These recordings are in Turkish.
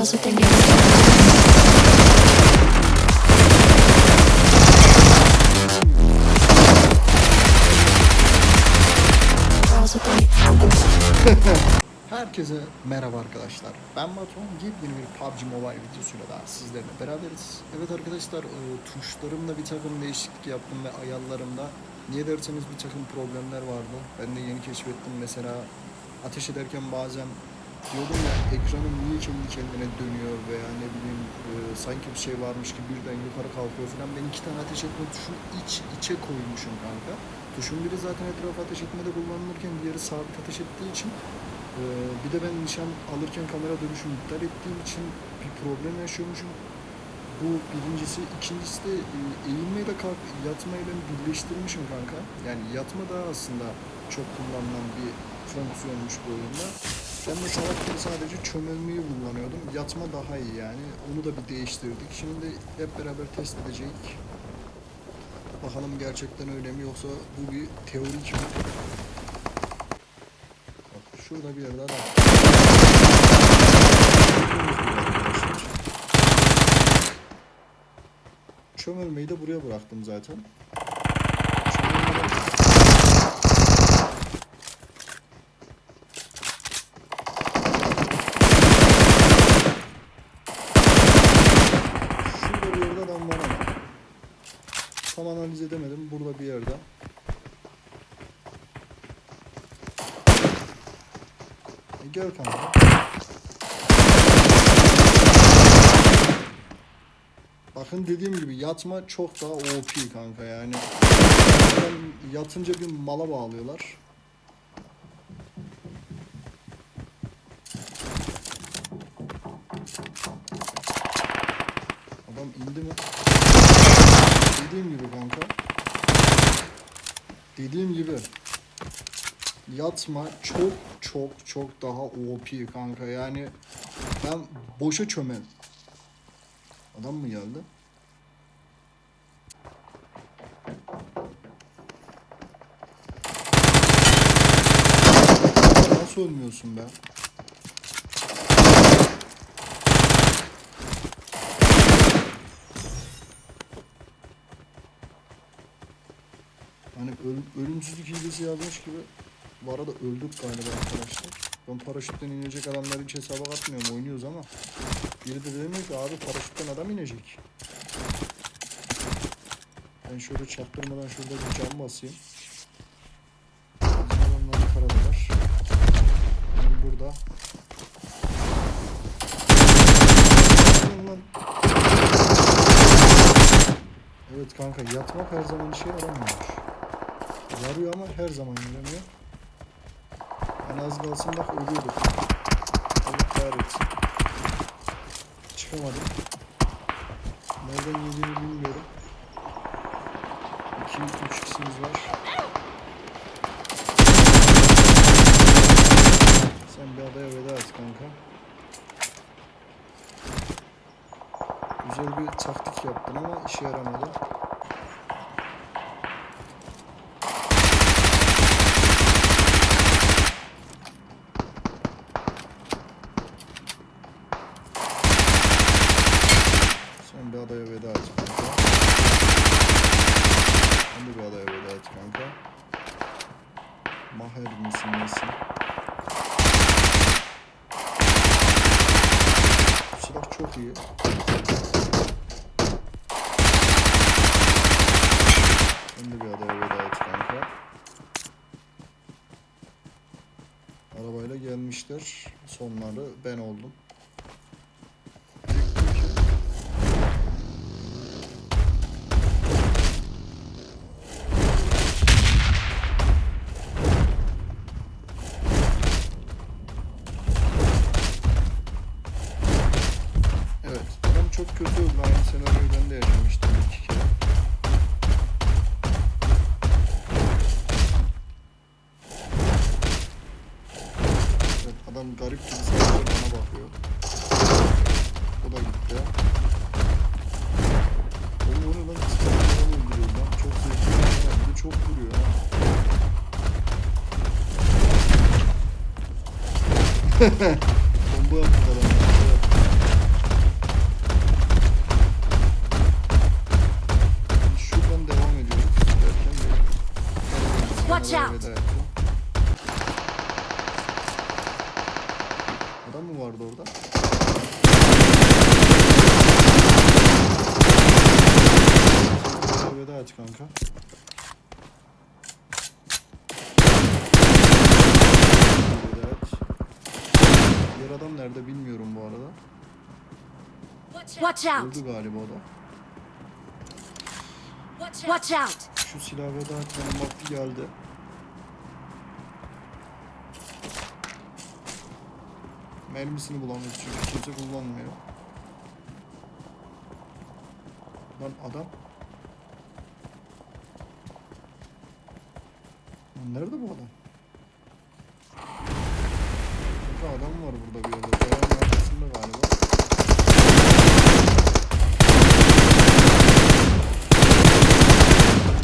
girls with their Herkese merhaba arkadaşlar. Ben Batuhan. Yepyeni bir PUBG Mobile videosuyla daha sizlerle beraberiz. Evet arkadaşlar e, tuşlarımda bir takım değişiklik yaptım ve ayarlarımda niye derseniz bir takım problemler vardı. Ben de yeni keşfettim. Mesela ateş ederken bazen diyordum ya ekranım niye kendi kendine dönüyor veya ne bileyim e, sanki bir şey varmış gibi birden yukarı kalkıyor falan. Ben iki tane ateş etme tuşunu iç içe koymuşum kanka. Tuşun biri zaten etrafa ateş etmede kullanılırken diğeri sabit ateş ettiği için ee, bir de ben nişan alırken kamera dönüşümü iptal ettiğim için bir problem yaşıyormuşum. Bu birincisi. ikincisi de e, eğilmeyle kalk, yatmayı ben birleştirmişim kanka. Yani yatma da aslında çok kullanılan bir fonksiyonmuş bu oyunda. Ben de salakları sadece çömelmeyi kullanıyordum. Yatma daha iyi yani. Onu da bir değiştirdik. Şimdi hep beraber test edeceğiz. Bakalım gerçekten öyle mi yoksa bu bir teorik mi? Bak şurada bir yerde adam. Çömelmeyi de buraya bıraktım zaten. Çömelmeden- Şurada bir yerde adam var ama. Tam analiz edemedim. Burada bir yerde. E gel kanka. Bakın dediğim gibi yatma çok daha OP kanka yani. Yatınca bir mala bağlıyorlar. Adam indi mi? Dediğim gibi kanka. Dediğim gibi. Yatma çok çok çok daha OP kanka yani ben boşa çömem. Adam mı geldi? Nasıl ölmüyorsun be? Hani öl- ölümsüzlük hilesi yazmış gibi bu arada öldük galiba arkadaşlar. Ben paraşütten inecek adamları hiç hesaba katmıyorum. Oynuyoruz ama. Biri de demiyor ki abi paraşütten adam inecek. Ben şöyle çaktırmadan şurada bir cam basayım. Burada. Evet kanka yatmak her zaman işe yaramıyor. Yarıyor ama her zaman yaramıyor. Yani az kalsın bak ölüyorduk. Allah kahretsin. Çıkamadım. Nereden yediğini bilmiyorum. 2 3 kişimiz var. Sen bir adaya veda et kanka. Güzel bir taktik yaptın ama işe yaramadı. Sen bir adaya veda et kanka. Sen de bir adaya veda et kanka. Maher misin nesin? Bu silah çok iyi. De bir adaya veda et kanka. Arabayla gelmişler. Sonları ben oldum. Bomba yaptılar ama. Şuradan devam ediyoruz. Derken bir... Watch out. Adam mı vardı orada? Veda et kanka. Diğer adam nerede bilmiyorum bu arada. Watch out! Öldü galiba o da. Watch out! Şu silah veda etmenin vakti geldi. Mermisini bulamıyoruz çünkü kimse kullanmıyor. Lan adam. Lan nerede bu adam? Burada adam var burada bir yerde. Kayanın arkasında galiba.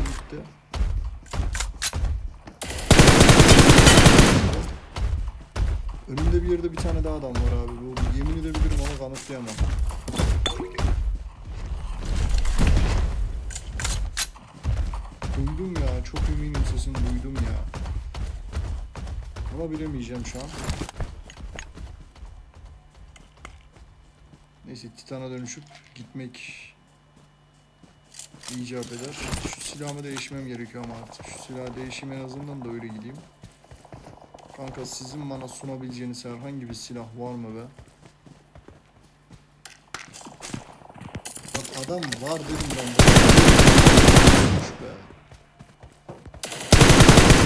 Gitti. Önümde bir yerde bir tane daha adam var abi. Bu yemin edebilirim ama kanıtlayamam. Duydum ya. Çok eminim sesini duydum ya. Ama bilemeyeceğim şu an. Neyse Titan'a dönüşüp gitmek icap eder. Şu silahımı değişmem gerekiyor ama artık. Şu silah değişim en azından da öyle gideyim. Kanka sizin bana sunabileceğiniz herhangi bir silah var mı be? Bak adam var dedim ben.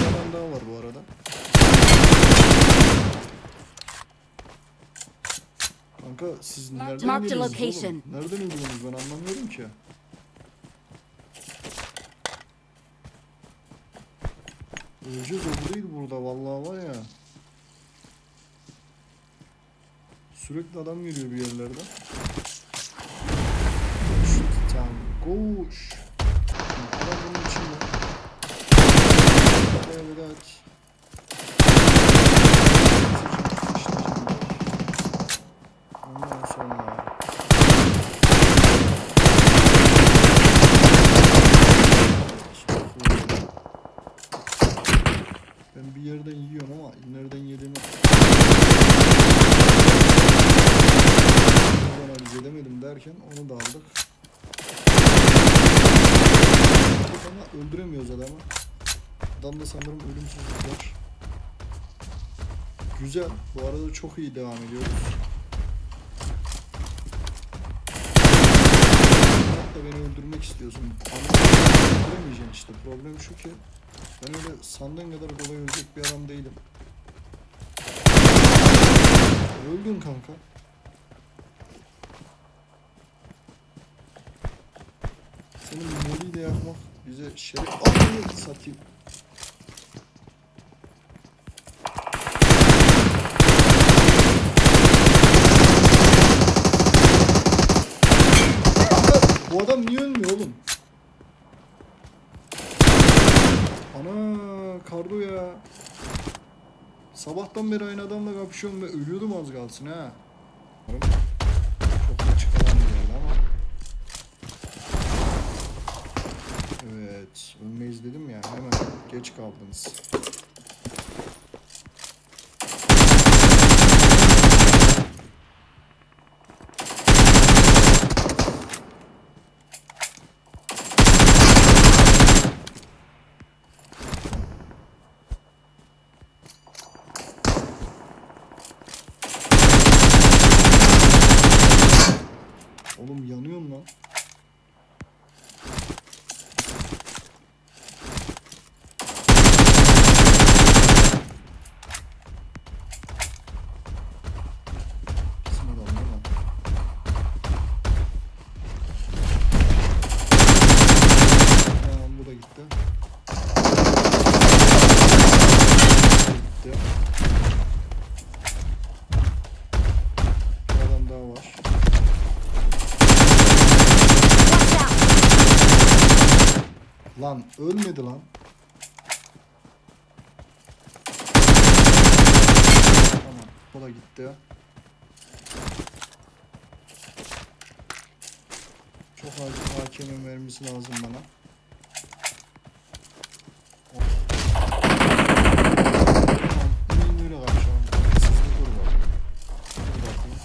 Bir adam daha var bu arada. Kanka siz nereden Mark the geliyorsunuz location. oğlum? Nereden geliyorsunuz ben anlamıyorum ki. Öleceğiz o değil burada vallahi var ya. Sürekli adam geliyor bir yerlerden. Ben bir yerden yiyorum ama nereden yediğimi analiz edemedim derken onu da aldık. Ama öldüremiyoruz adamı. Adamda sanırım ölümsüzlük var. Güzel. Bu arada çok iyi devam ediyoruz. Hatta beni öldürmek istiyorsun. Ama öldüremeyeceksin işte. Problem şu ki ben öyle sandığın kadar kolay ölecek bir adam değilim. Öldün kanka. Senin moliyi de yakmak bize şeref... Ananı satayım. Bu adam niye ölmüyor oğlum? Ana kardo ya. Sabahtan beri aynı adamla kapışıyorum ve ölüyordum az kalsın ha. Çok da çıkaran bir ama. Evet, ölmeyiz dedim ya hemen geç kaldınız. Oğlum yanıyorum lan. Bizim adam değil mi? Tamam bu da gitti. Gitti. Bir adam daha var. Watch out! Lan ölmedi lan. Tamam o da gitti. Çok acil hakemin vermesi lazım bana. Of. Tamam, iyi böyle kapşalım. Siz de dur bak. Dur bakayım.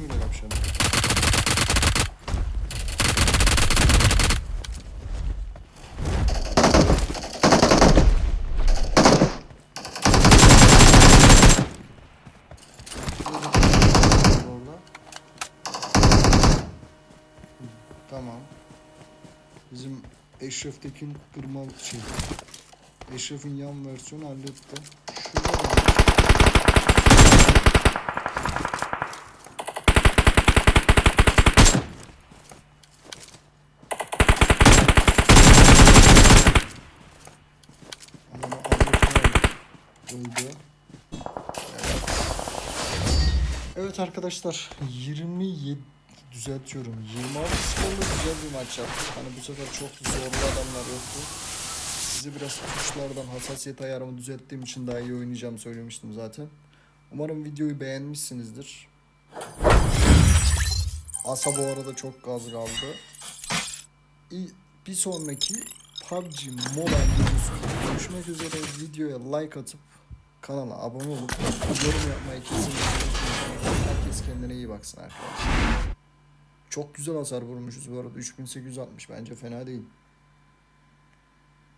İyi böyle kapşalım. Tamam. Bizim Eşref Tekin kırmalı şey. Eşref'in yan versiyonu halletti. Şurada. Evet arkadaşlar 27 düzeltiyorum. 26 skorlu güzel bir maç yaptık. Hani bu sefer çok zorlu adamlar yoktu. Size biraz tuşlardan hassasiyet ayarımı düzelttiğim için daha iyi oynayacağım söylemiştim zaten. Umarım videoyu beğenmişsinizdir. Asa bu arada çok gaz kaldı. Bir sonraki PUBG Mobile videosunda görüşmek üzere. Videoya like atıp kanala abone olup yorum yapmayı kesinlikle unutmayın. Herkes kendine iyi baksın arkadaşlar. Çok güzel hasar vurmuşuz bu arada. 3860 bence fena değil.